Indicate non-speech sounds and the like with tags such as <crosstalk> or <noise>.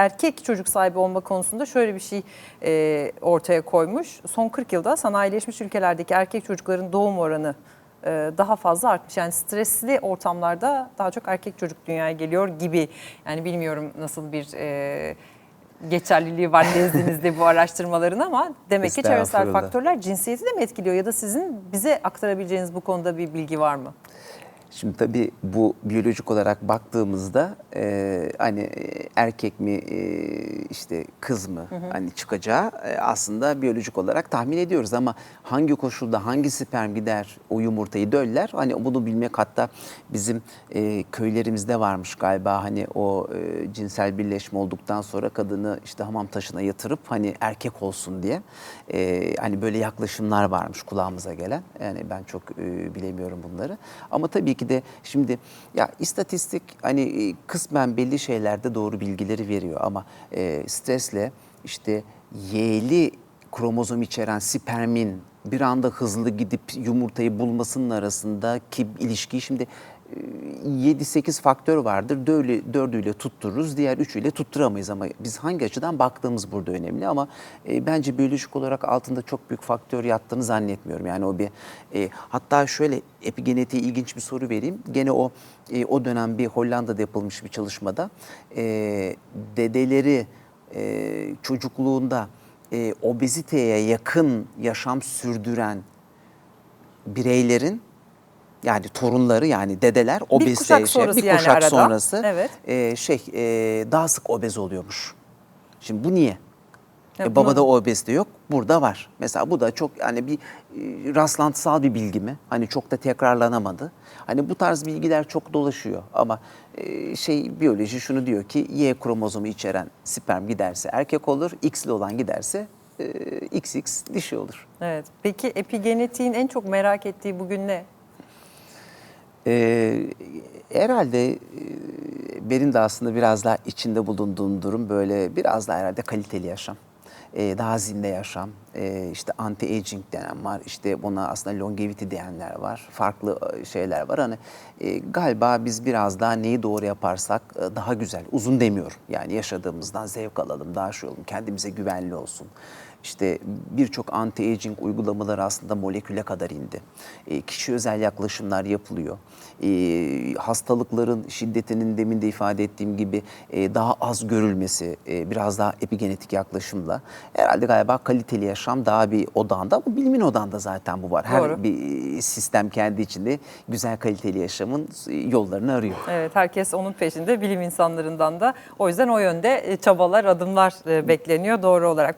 erkek çocuk sahibi olma konusunda şöyle bir şey e, ortaya koymuş. Son 40 yılda sanayileşmiş ülkelerdeki erkek çocukların doğum oranı e, daha fazla artmış. Yani stresli ortamlarda daha çok erkek çocuk dünyaya geliyor gibi. Yani bilmiyorum nasıl bir e, geçerliliği var nezdinizde bu <laughs> araştırmaların ama demek ki çevresel faktörler cinsiyeti de mi etkiliyor ya da sizin bize aktarabileceğiniz bu konuda bir bilgi var mı? Şimdi tabii bu biyolojik olarak baktığımızda e, hani erkek mi e, işte kız mı hani çıkacağı e, aslında biyolojik olarak tahmin ediyoruz. Ama hangi koşulda hangi sperm gider o yumurtayı döller hani bunu bilmek hatta bizim e, köylerimizde varmış galiba. Hani o e, cinsel birleşme olduktan sonra kadını işte hamam taşına yatırıp hani erkek olsun diye e, hani böyle yaklaşımlar varmış kulağımıza gelen. Yani ben çok e, bilemiyorum bunları. Ama tabii ki de şimdi ya istatistik hani e, kısmen belli şeylerde doğru bilgileri veriyor ama e, stresle işte Y'li kromozom içeren spermin bir anda hızlı gidip yumurtayı bulmasının arasındaki ilişkiyi şimdi e, 7-8 faktör vardır. Dördü, dördüyle tuttururuz, diğer üçüyle tutturamayız ama biz hangi açıdan baktığımız burada önemli ama e, bence biyolojik olarak altında çok büyük faktör yattığını zannetmiyorum. Yani o bir e, hatta şöyle epigenetiğe ilginç bir soru vereyim. Gene o e, o dönem bir Hollanda'da yapılmış bir çalışmada e, dedeleri e, çocukluğunda e, obeziteye yakın yaşam sürdüren bireylerin yani torunları yani dedeler obeziteye kuşak şey- sonrası bir yani kuşak arada. sonrası Evet. e, şey e, daha sık obez oluyormuş. Şimdi bu niye? Ya E, bunu- babada o obezite yok, burada var. Mesela bu da çok hani bir e, rastlantısal bir bilgi mi? Hani çok da tekrarlanamadı. Hani bu tarz bilgiler çok dolaşıyor ama e, şey biyoloji şunu diyor ki Y kromozomu içeren sperm giderse erkek olur, X'li olan giderse e, XX dişi olur. Evet. Peki epigenetiğin en çok merak ettiği bugün ne? Ee, herhalde e, benim de aslında biraz daha içinde bulunduğum durum böyle biraz daha herhalde kaliteli yaşam. Ee, daha zinde yaşam, ee, işte anti-aging denen var, işte buna aslında longevity diyenler var, farklı e, şeyler var. Hani e, galiba biz biraz daha neyi doğru yaparsak e, daha güzel, uzun demiyorum. Yani yaşadığımızdan zevk alalım, daha şey olalım, kendimize güvenli olsun. İşte birçok anti-aging uygulamaları aslında moleküle kadar indi. E, kişi özel yaklaşımlar yapılıyor. E, hastalıkların şiddetinin demin de ifade ettiğim gibi e, daha az görülmesi, e, biraz daha epigenetik yaklaşımla herhalde galiba kaliteli yaşam daha bir odağında ama bilimin odağında zaten bu var. Her Doğru. bir sistem kendi içinde güzel kaliteli yaşamın e, yollarını arıyor. Evet herkes onun peşinde bilim insanlarından da. O yüzden o yönde e, çabalar, adımlar e, bekleniyor doğru olarak.